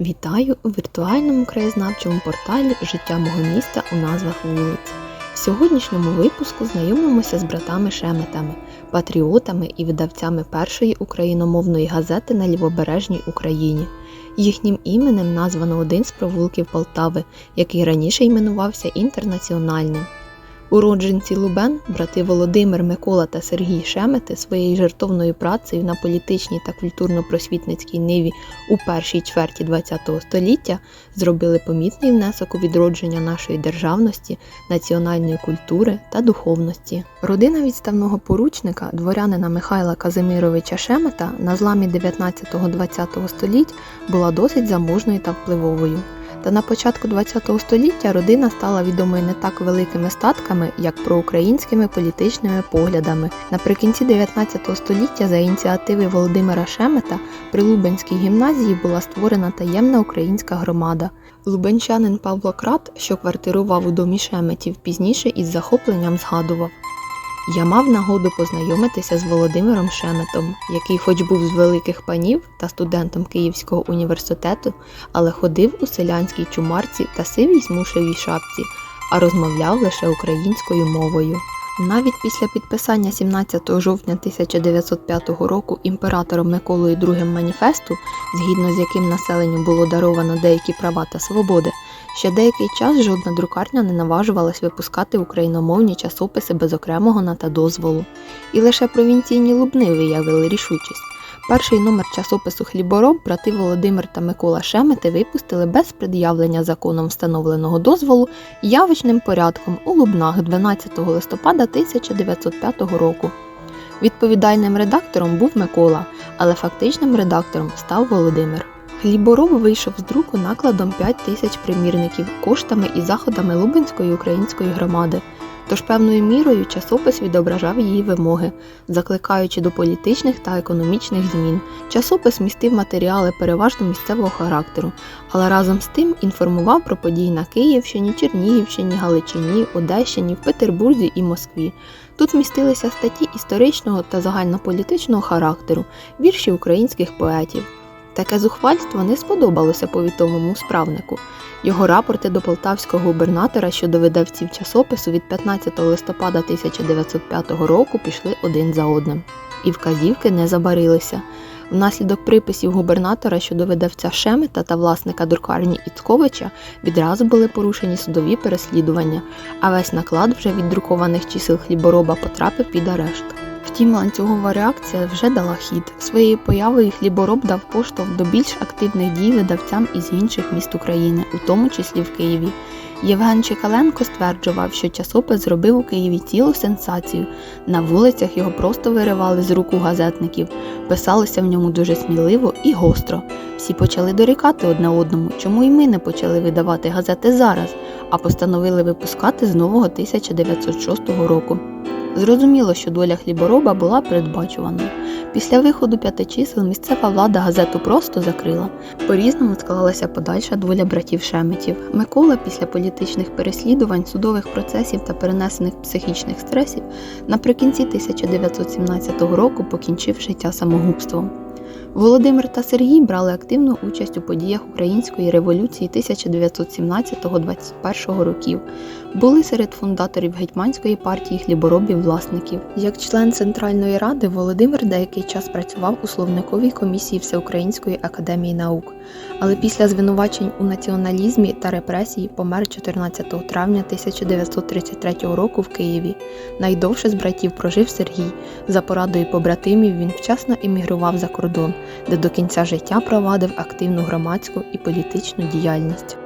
Вітаю у віртуальному краєзнавчому порталі Життя мого міста у назвах вулиць. В сьогоднішньому випуску знайомимося з братами Шеметами, патріотами і видавцями першої україномовної газети на лівобережній Україні. Їхнім іменем названо один з провулків Полтави, який раніше іменувався Інтернаціональним. Уродженці Лубен, брати Володимир, Микола та Сергій Шемети своєю жертовною працею на політичній та культурно-просвітницькій ниві у першій чверті ХХ століття зробили помітний внесок у відродження нашої державності, національної культури та духовності. Родина відставного поручника, дворянина Михайла Казимировича Шемета на зламі 19-20 століть була досить заможною та впливовою. Та на початку ХХ століття родина стала відомою не так великими статками, як проукраїнськими політичними поглядами. Наприкінці 19 століття за ініціативи Володимира Шемета при Лубенській гімназії була створена таємна українська громада. Лубенчанин Павло Крат, що квартирував у домі Шеметів, пізніше із захопленням згадував. Я мав нагоду познайомитися з Володимиром Шеметом, який, хоч був з великих панів та студентом Київського університету, але ходив у селянській чумарці та сивій смушевій шапці, а розмовляв лише українською мовою. Навіть після підписання 17 жовтня 1905 року імператором Миколою II маніфесту, згідно з яким населенню було даровано деякі права та свободи, ще деякий час жодна друкарня не наважувалась випускати україномовні часописи без окремого на та дозволу. І лише провінційні лубни виявили рішучість. Перший номер часопису Хлібороб брати Володимир та Микола Шемети випустили без пред'явлення законом встановленого дозволу явочним порядком у Лубнах 12 листопада 1905 року. Відповідальним редактором був Микола, але фактичним редактором став Володимир. Хлібороб вийшов з друку накладом 5 тисяч примірників коштами і заходами Лубенської української громади. Тож певною мірою часопис відображав її вимоги, закликаючи до політичних та економічних змін. Часопис містив матеріали переважно місцевого характеру, але разом з тим інформував про події на Київщині, Чернігівщині, Галичині, Одещині, в Петербурзі і Москві. Тут містилися статті історичного та загальнополітичного характеру, вірші українських поетів. Таке зухвальство не сподобалося повітовому справнику. Його рапорти до полтавського губернатора щодо видавців часопису від 15 листопада 1905 року пішли один за одним. І вказівки не забарилися. Внаслідок приписів губернатора щодо видавця Шемета та власника друкарні Іцковича відразу були порушені судові переслідування, а весь наклад вже від друкованих чисел хлібороба потрапив під арешт. Втім, ланцюгова реакція вже дала хід. Своєю появою хлібороб дав поштовх до більш активних дій видавцям із інших міст України, у тому числі в Києві. Євген Чекаленко стверджував, що часопис зробив у Києві цілу сенсацію. На вулицях його просто виривали з рук газетників, писалося в ньому дуже сміливо і гостро. Всі почали дорікати одне одному, чому й ми не почали видавати газети зараз, а постановили випускати з нового 1906 року. Зрозуміло, що доля хлібороба була передбачуваною. Після виходу п'яти чисел місцева влада газету просто закрила. По-різному склалася подальша доля братів Шеметів. Микола після політичних переслідувань, судових процесів та перенесених психічних стресів наприкінці 1917 року покінчив життя самогубством. Володимир та Сергій брали активну участь у подіях Української революції 1919-21 років, були серед фундаторів гетьманської партії хліборобів-власників. Як член Центральної ради Володимир деякий час працював у словниковій комісії Всеукраїнської академії наук, але після звинувачень у націоналізмі та репресії помер 14 травня 1933 року в Києві. Найдовше з братів прожив Сергій. За порадою побратимів він вчасно емігрував за кордон де до кінця життя провадив активну громадську і політичну діяльність.